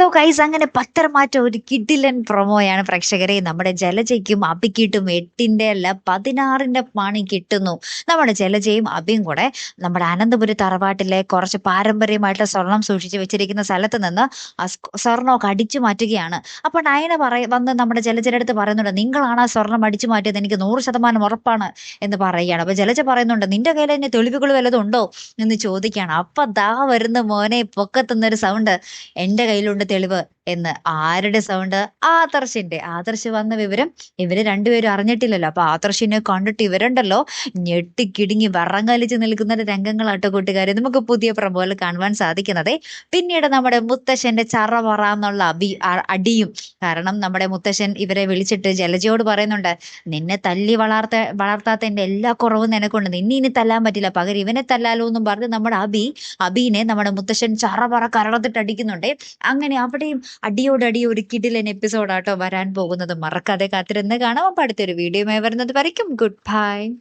Hello guys അങ്ങനെ പത്തരമാറ്റ ഒരു കിഡിലൻ പ്രൊമോയാണ് പ്രേക്ഷകരെ. നമ്മുടെ ജലജയ്ക്കും അബിക്കിട്ടും എട്ടിന്റെ അല്ല പതിനാറിന്റെ പണി കിട്ടുന്നു. നമ്മുടെ ജലജയും അബിയും കൂടെ നമ്മുടെ അനന്തപുരി തറവാട്ടിലെ കുറച്ച് പാരമ്പര്യമായിട്ടുള്ള സ്വർണം സൂക്ഷിച്ച് വെച്ചിരിക്കുന്ന സ്ഥലത്ത് നിന്ന് സ്വർണമൊക്കെ അടിച്ചു മാറ്റുകയാണ്. അപ്പൊ നയന പറയ വന്ന് നമ്മുടെ ജലജയുടെ അടുത്ത് പറയുന്നുണ്ട് നിങ്ങളാണ് ആ സ്വർണം അടിച്ചു മാറ്റിയത്? എനിക്ക് നൂറ് ശതമാനം ഉറപ്പാണ് എന്ന് പറയുകയാണ്. അപ്പൊ ജലജ പറയുന്നുണ്ട് നിന്റെ കയ്യിൽ തന്നെ തെളിവുകൾ വല്ലതും ഉണ്ടോ? എന്ന് ചോദിക്കുകയാണ്. അപ്പൊ ദാ വരുന്ന മോനെ പൊക്കത്തുന്നൊരു സൗണ്ട് എന്റെ കയ്യിലുണ്ട് தெளிவு. എന്ന് ആരുടെ സൗണ്ട് ആദർശിന്റെ. ആദർശ് വന്ന വിവരം ഇവർ രണ്ടുപേരും അറിഞ്ഞിട്ടില്ലല്ലോ. അപ്പൊ ആദർശിനെ കണ്ടിട്ട് ഇവരുണ്ടല്ലോ ഞെട്ടിക്കിടുങ്ങി വറങ്ങലിച്ച് നിൽക്കുന്ന രംഗങ്ങളാട്ടോ കൂട്ടുകാരെ നമുക്ക് പുതിയ പ്രമ്പോലെ കാണുവാൻ സാധിക്കുന്നത്. പിന്നീട് നമ്മുടെ മുത്തശ്ശന്റെ ചറ പറ എന്നുള്ള അബി അടിയും. കാരണം നമ്മുടെ മുത്തശ്ശൻ ഇവരെ വിളിച്ചിട്ട് ജലജയോട് പറയുന്നുണ്ട് നിന്നെ തല്ലി വളർത്ത വളർത്താത്തതിന്റെ എല്ലാ കുറവും നിനക്കുണ്ട്. നിന്നെ ഇനി തല്ലാൻ പറ്റില്ല. പകരം ഇവനെ തല്ലാലോ എന്നും പറഞ്ഞ് നമ്മുടെ അബി അബീനെ നമ്മുടെ മുത്തശ്ശൻ ചറ പറ കരളത്തിട്ട് അടിക്കുന്നുണ്ട് അങ്ങനെ അവിടെയും അടിയോട് അടി ഒരു കിടിലൻ എപ്പിസോഡാട്ടോ വരാൻ പോകുന്നത്. മറക്കാതെ കാത്തിരുന്ന് കാണാം. അപ്പൊ അടുത്തൊരു വീഡിയോയുമായി വരുന്നത് വരയ്ക്കും. Good bye